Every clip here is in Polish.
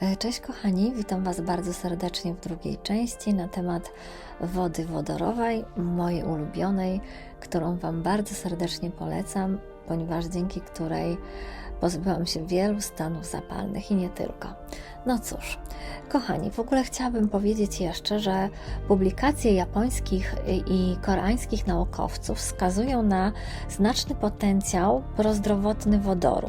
E, Cześć kochani, witam Was bardzo serdecznie w drugiej części na temat wody wodorowej, mojej ulubionej, którą Wam bardzo serdecznie polecam, ponieważ dzięki której pozbyłam się wielu stanów zapalnych i nie tylko. No cóż, kochani, w ogóle chciałabym powiedzieć jeszcze, że publikacje japońskich i koreańskich naukowców wskazują na znaczny potencjał prozdrowotny wodoru.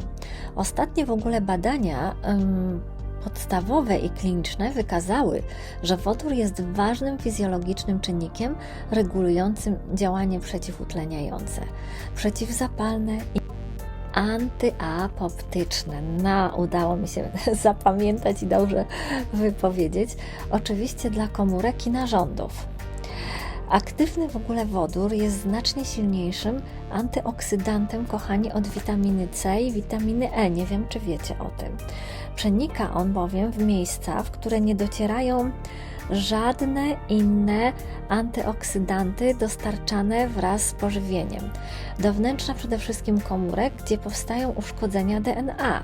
Ostatnie w ogóle badania ym, podstawowe i kliniczne wykazały, że wodór jest ważnym fizjologicznym czynnikiem regulującym działanie przeciwutleniające, przeciwzapalne i antyapoptyczne. No, udało mi się zapamiętać i dobrze wypowiedzieć. Oczywiście dla komórek i narządów. Aktywny w ogóle wodór jest znacznie silniejszym antyoksydantem, kochani, od witaminy C i witaminy E. Nie wiem, czy wiecie o tym. Przenika on bowiem w miejsca, w które nie docierają żadne inne antyoksydanty dostarczane wraz z pożywieniem. Do wnętrza przede wszystkim komórek, gdzie powstają uszkodzenia DNA,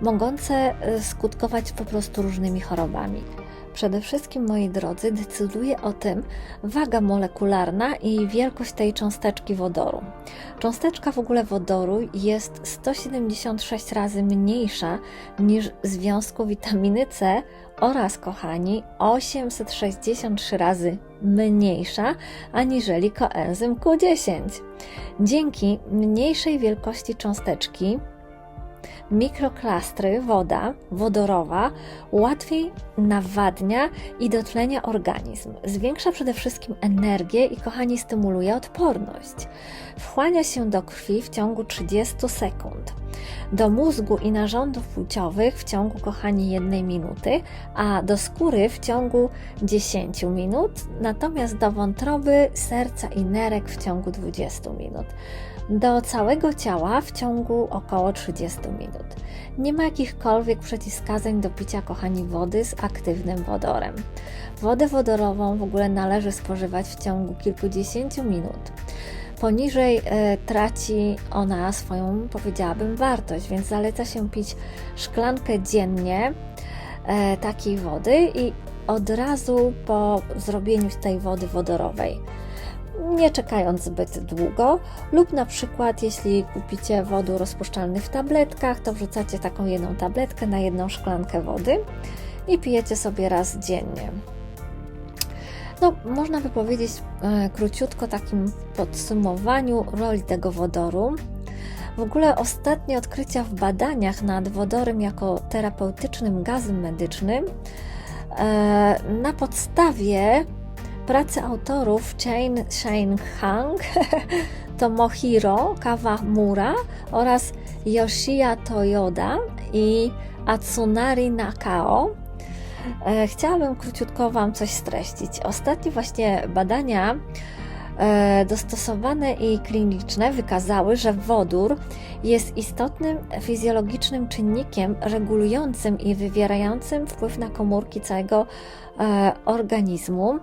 mogące y, skutkować po prostu różnymi chorobami. Przede wszystkim, moi drodzy, decyduje o tym waga molekularna i wielkość tej cząsteczki wodoru. Cząsteczka w ogóle wodoru jest 176 razy mniejsza niż związku witaminy C oraz, kochani, 863 razy mniejsza aniżeli koenzym Q10. Dzięki mniejszej wielkości cząsteczki mikroklastry, woda wodorowa łatwiej nawadnia i dotlenia organizm. Zwiększa przede wszystkim energię i, kochani, stymuluje odporność. Wchłania się do krwi w ciągu 30 sekund. Do mózgu i narządów płciowych w ciągu, kochani, jednej minuty, a do skóry w ciągu 10 minut, natomiast do wątroby, serca i nerek w ciągu 20 minut do całego ciała w ciągu około 30 minut. Nie ma jakichkolwiek przeciwwskazań do picia, kochani, wody z aktywnym wodorem. Wodę wodorową w ogóle należy spożywać w ciągu kilkudziesięciu minut. Poniżej e, traci ona swoją, powiedziałabym, wartość, więc zaleca się pić szklankę dziennie e, takiej wody i od razu po zrobieniu tej wody wodorowej nie czekając zbyt długo, lub na przykład jeśli kupicie wodór rozpuszczalny w tabletkach, to wrzucacie taką jedną tabletkę na jedną szklankę wody i pijecie sobie raz dziennie. No, można by powiedzieć e, króciutko takim podsumowaniu roli tego wodoru. W ogóle ostatnie odkrycia w badaniach nad wodorem jako terapeutycznym gazem medycznym e, na podstawie pracy autorów Chain Shane Hang, Tomohiro Kawamura oraz Yoshia Toyoda i Atsunari Nakao. E, chciałabym króciutko Wam coś streścić. Ostatnie właśnie badania e, dostosowane i kliniczne wykazały, że wodór jest istotnym fizjologicznym czynnikiem regulującym i wywierającym wpływ na komórki całego e, organizmu.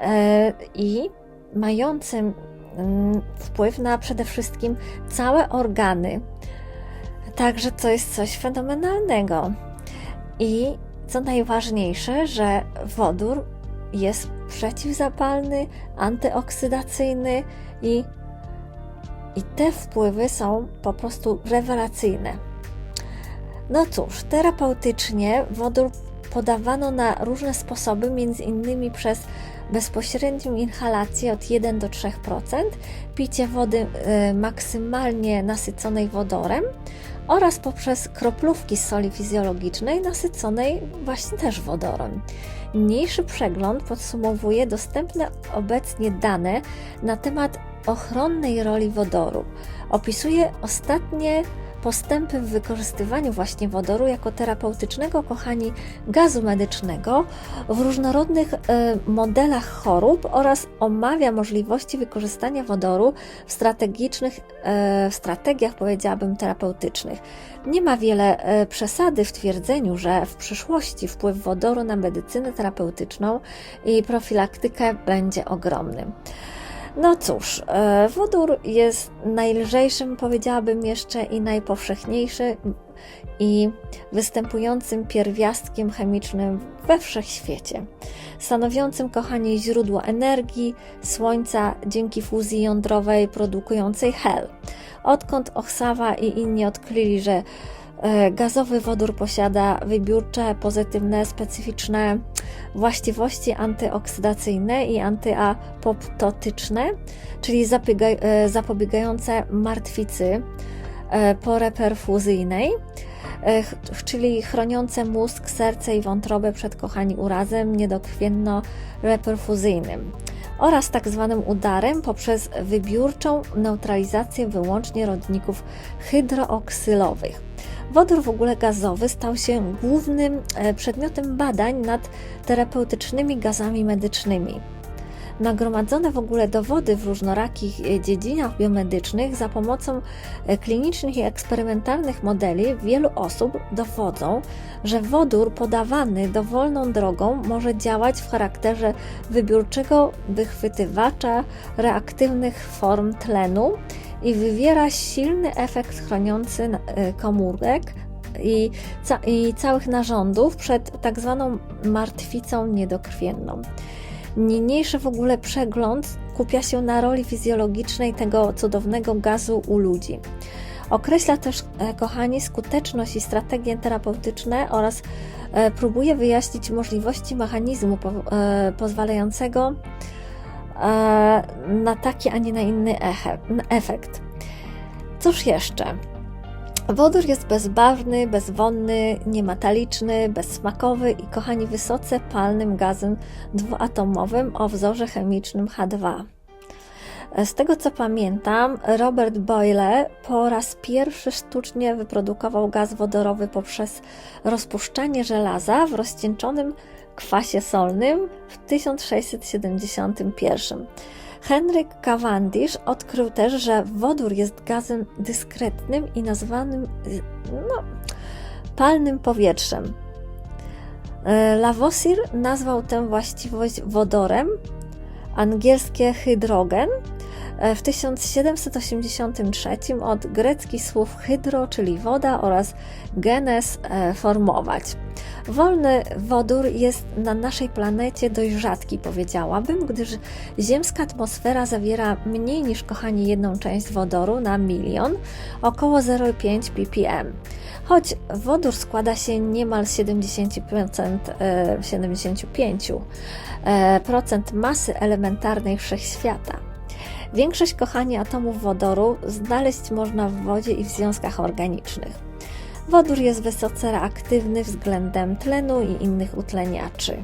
E, i mającym mm, wpływ na przede wszystkim całe organy. Także to jest coś fenomenalnego. I co najważniejsze, że wodór jest przeciwzapalny, antyoksydacyjny i, i te wpływy są po prostu rewelacyjne. No cóż, terapeutycznie wodór podawano na różne sposoby, między innymi przez bezpośrednią inhalację od 1 do 3%, picie wody y, maksymalnie nasyconej wodorem oraz poprzez kroplówki z soli fizjologicznej nasyconej właśnie też wodorem. Niniejszy przegląd podsumowuje dostępne obecnie dane na temat ochronnej roli wodoru. Opisuje ostatnie postępy w wykorzystywaniu właśnie wodoru jako terapeutycznego, kochani, gazu medycznego w różnorodnych y, modelach chorób oraz omawia możliwości wykorzystania wodoru w strategicznych, y, strategiach, powiedziałabym, terapeutycznych. Nie ma wiele y, przesady w twierdzeniu, że w przyszłości wpływ wodoru na medycynę terapeutyczną i profilaktykę będzie ogromny. No cóż, e, wodór jest najlżejszym, powiedziałabym jeszcze, i najpowszechniejszy i występującym pierwiastkiem chemicznym we wszechświecie, stanowiącym, kochani, źródło energii Słońca dzięki fuzji jądrowej produkującej hel. Odkąd Ochsawa i inni odkryli, że e, gazowy wodór posiada wybiórcze, pozytywne, specyficzne właściwości antyoksydacyjne i antyapoptotyczne, czyli e, zapobiegające martwicy e, poreperfuzyjnej, e, czyli chroniące mózg, serce i wątrobę przed kochani urazem niedokrwienno-reperfuzyjnym oraz tak zwanym udarem poprzez wybiórczą neutralizację wyłącznie rodników hydrooksylowych. Wodór w ogóle gazowy stał się głównym e, przedmiotem badań nad terapeutycznymi gazami medycznymi. Nagromadzone w ogóle dowody w różnorakich e, dziedzinach biomedycznych za pomocą e, klinicznych i eksperymentalnych modeli wielu osób dowodzą, że wodór podawany dowolną drogą może działać w charakterze wybiórczego wychwytywacza reaktywnych form tlenu i wywiera silny efekt chroniący e, komórek i, ca- i całych narządów przed tak zwaną martwicą niedokrwienną. Niniejszy w ogóle przegląd kupia się na roli fizjologicznej tego cudownego gazu u ludzi. Określa też, e, kochani, skuteczność i strategie terapeutyczne oraz e, próbuje wyjaśnić możliwości mechanizmu e, pozwalającego na taki, a nie na inny efekt. Cóż jeszcze? Wodór jest bezbarwny, bezwonny, niemetaliczny, bezsmakowy i kochani wysoce palnym gazem dwuatomowym o wzorze chemicznym H2. Z tego co pamiętam, Robert Boyle po raz pierwszy sztucznie wyprodukował gaz wodorowy poprzez rozpuszczanie żelaza w rozcieńczonym kwasie solnym w 1671. Henryk Cavendish odkrył też, że wodór jest gazem dyskretnym i nazwanym no, palnym powietrzem. Lavoisier nazwał tę właściwość wodorem, angielskie hydrogen, w 1783 od greckich słów hydro, czyli woda oraz genes formować. Wolny wodór jest na naszej planecie dość rzadki, powiedziałabym, gdyż ziemska atmosfera zawiera mniej niż kochani jedną część wodoru na milion, około 0,5 ppm. Choć wodór składa się niemal z 70%, 75% procent masy elementarnej wszechświata. Większość, kochani, atomów wodoru znaleźć można w wodzie i w związkach organicznych. Wodór jest wysoce reaktywny względem tlenu i innych utleniaczy,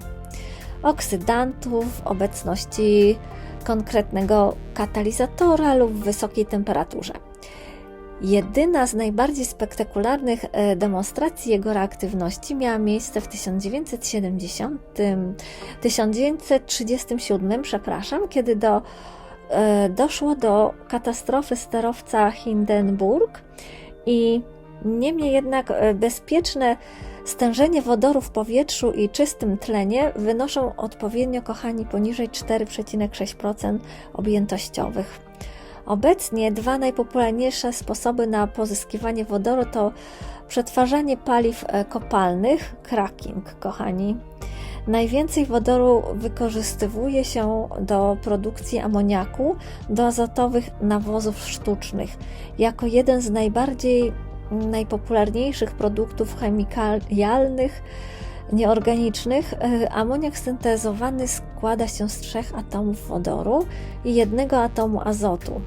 oksydantów obecności konkretnego katalizatora lub wysokiej temperaturze. Jedyna z najbardziej spektakularnych demonstracji jego reaktywności miała miejsce w 1970, 1937, przepraszam, kiedy do, doszło do katastrofy sterowca Hindenburg i Niemniej jednak bezpieczne stężenie wodoru w powietrzu i czystym tlenie wynoszą odpowiednio, kochani, poniżej 4,6% objętościowych. Obecnie dwa najpopularniejsze sposoby na pozyskiwanie wodoru to przetwarzanie paliw kopalnych, cracking, kochani. Najwięcej wodoru wykorzystywuje się do produkcji amoniaku, do azotowych nawozów sztucznych, jako jeden z najbardziej najpopularniejszych produktów chemikalnych, nieorganicznych, amoniak syntezowany składa się z trzech atomów wodoru i jednego atomu azotu.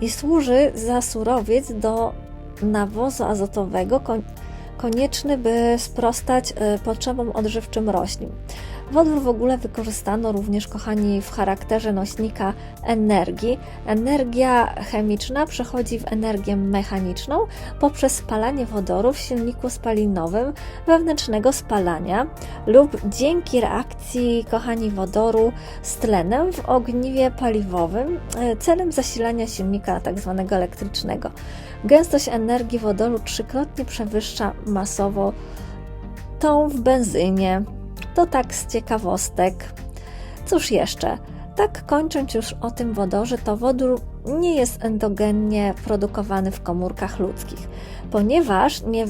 I służy za surowiec do nawozu azotowego konieczny, by sprostać potrzebom odżywczym roślin. Wodór w ogóle wykorzystano również, kochani, w charakterze nośnika energii. Energia chemiczna przechodzi w energię mechaniczną poprzez spalanie wodoru w silniku spalinowym wewnętrznego spalania lub dzięki reakcji, kochani, wodoru z tlenem w ogniwie paliwowym celem zasilania silnika tzw. Tak elektrycznego. Gęstość energii wodoru trzykrotnie przewyższa masowo tą w benzynie. To tak z ciekawostek. Cóż jeszcze? tak kończąc już o tym wodorze, to wodór nie jest endogennie produkowany w komórkach ludzkich, ponieważ nie,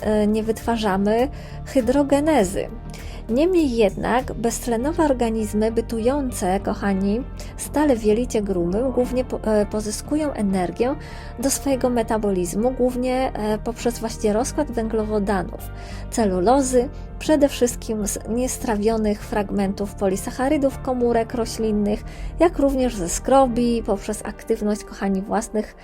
e, nie wytwarzamy hydrogenezy. Niemniej jednak beztlenowe organizmy bytujące, kochani, stale w jelicie grubym głównie e, pozyskują energię do swojego metabolizmu, głównie e, poprzez właśnie rozkład węglowodanów, celulozy, przede wszystkim z niestrawionych fragmentów polisacharydów komórek roślinnych, jak również ze skrobi, poprzez aktywność, kochani, własnych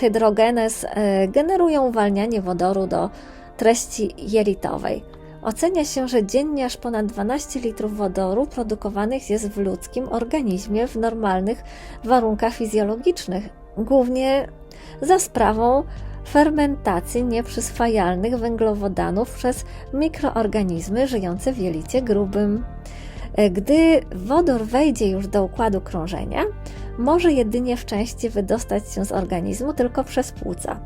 hydrogenez, e, generują uwalnianie wodoru do treści jelitowej. Ocenia się, że dziennie aż ponad 12 litrów wodoru produkowanych jest w ludzkim organizmie w normalnych warunkach fizjologicznych, głównie za sprawą fermentacji nieprzyswajalnych węglowodanów przez mikroorganizmy żyjące w jelicie grubym. Gdy wodór wejdzie już do układu krążenia, może jedynie w części wydostać się z organizmu tylko przez płuca.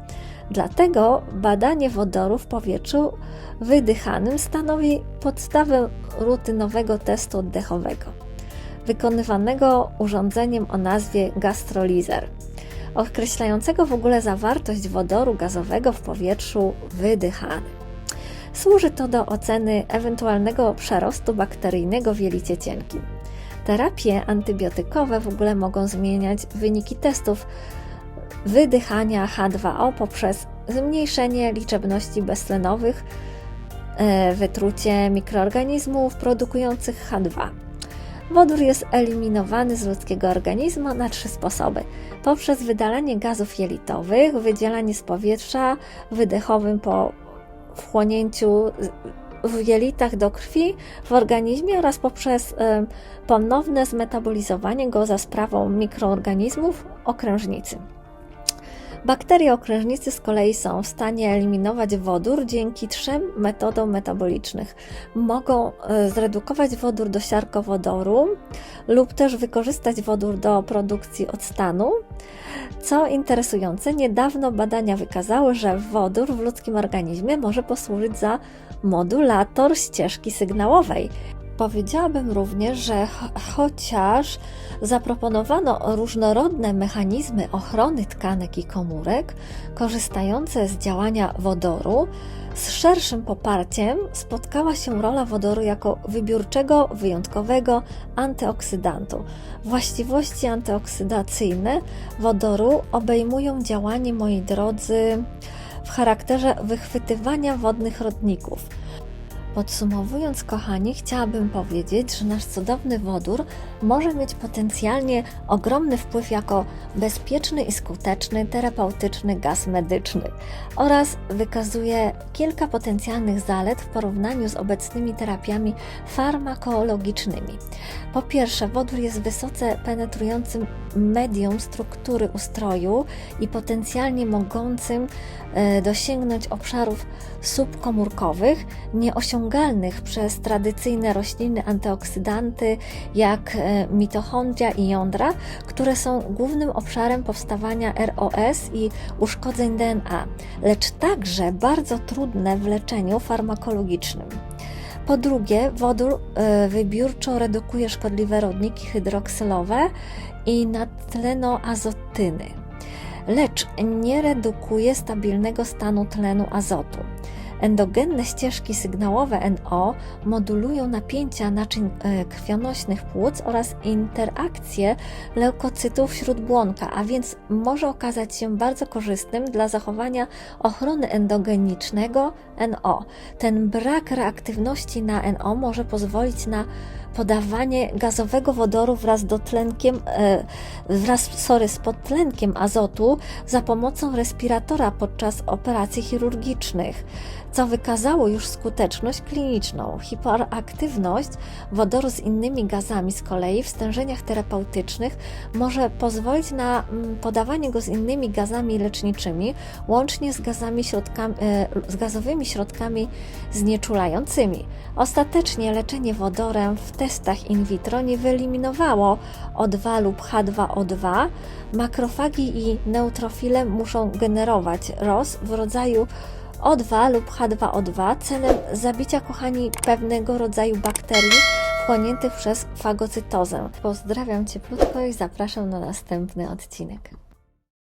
Dlatego badanie wodoru w powietrzu wydychanym stanowi podstawę rutynowego testu oddechowego, wykonywanego urządzeniem o nazwie gastrolizer, określającego w ogóle zawartość wodoru gazowego w powietrzu wydychanym. Służy to do oceny ewentualnego przerostu bakteryjnego w jelicie cienkim. Terapie antybiotykowe w ogóle mogą zmieniać wyniki testów wydychania H2O poprzez zmniejszenie liczebności beztlenowych, e, wytrucie mikroorganizmów produkujących H2. Wodór jest eliminowany z ludzkiego organizmu na trzy sposoby: poprzez wydalanie gazów jelitowych, wydzielanie z powietrza wydechowym po wchłonięciu w jelitach do krwi w organizmie oraz poprzez ponowne zmetabolizowanie go za sprawą mikroorganizmów okrężnicy. Bakterie okrężnicy z kolei są w stanie eliminować wodór dzięki trzem metodom metabolicznych. Mogą e, zredukować wodór do siarkowodoru lub też wykorzystać wodór do produkcji octanu. Co interesujące, niedawno badania wykazały, że wodór w ludzkim organizmie może posłużyć za modulator ścieżki sygnałowej. Powiedziałabym również, że chociaż zaproponowano różnorodne mechanizmy ochrony tkanek i komórek korzystające z działania wodoru, z szerszym poparciem spotkała się rola wodoru jako wybiórczego, wyjątkowego antyoksydantu. Właściwości antyoksydacyjne wodoru obejmują działanie, moi drodzy, w charakterze wychwytywania wodnych rodników Podsumowując, kochani, chciałabym powiedzieć, że nasz cudowny wodór może mieć potencjalnie ogromny wpływ jako bezpieczny i skuteczny terapeutyczny gaz medyczny oraz wykazuje kilka potencjalnych zalet w porównaniu z obecnymi terapiami farmakologicznymi. Po pierwsze, wodór jest wysoce penetrującym medium struktury ustroju i potencjalnie mogącym e, dosięgnąć obszarów subkomórkowych, nieosiągalnych przez tradycyjne rośliny antyoksydanty jak e, mitochondria i jądra, które są głównym obszarem powstawania ROS i uszkodzeń DNA, lecz także bardzo trudne w leczeniu farmakologicznym. Po drugie, wodór e, wybiórczo redukuje szkodliwe rodniki hydroksylowe i natlenoazotyny, lecz nie redukuje stabilnego stanu tlenu azotu. Endogenne ścieżki sygnałowe NO modulują napięcia naczyń e, krwionośnych płuc oraz interakcje leukocytów śródbłonka, a więc może okazać się bardzo korzystnym dla zachowania ochrony endogenicznego NO. Ten brak reaktywności na NO może pozwolić na podawanie gazowego wodoru wraz, do tlenkiem, e, wraz sorry, z podtlenkiem azotu za pomocą respiratora podczas operacji chirurgicznych co wykazało już skuteczność kliniczną. Hiperaktywność wodoru z innymi gazami z kolei w stężeniach terapeutycznych może pozwolić na mm, podawanie go z innymi gazami leczniczymi, łącznie z, gazami środkami, e, z gazowymi środkami znieczulającymi. Ostatecznie leczenie wodorem w testach in vitro nie wyeliminowało O2 lub H2O2. Makrofagi i neutrofile muszą generować ROS w rodzaju O2 lub H2O2 celem zabicia, kochani, pewnego rodzaju bakterii wchłoniętych przez fagocytozę. Pozdrawiam cieplutko i zapraszam na następny odcinek.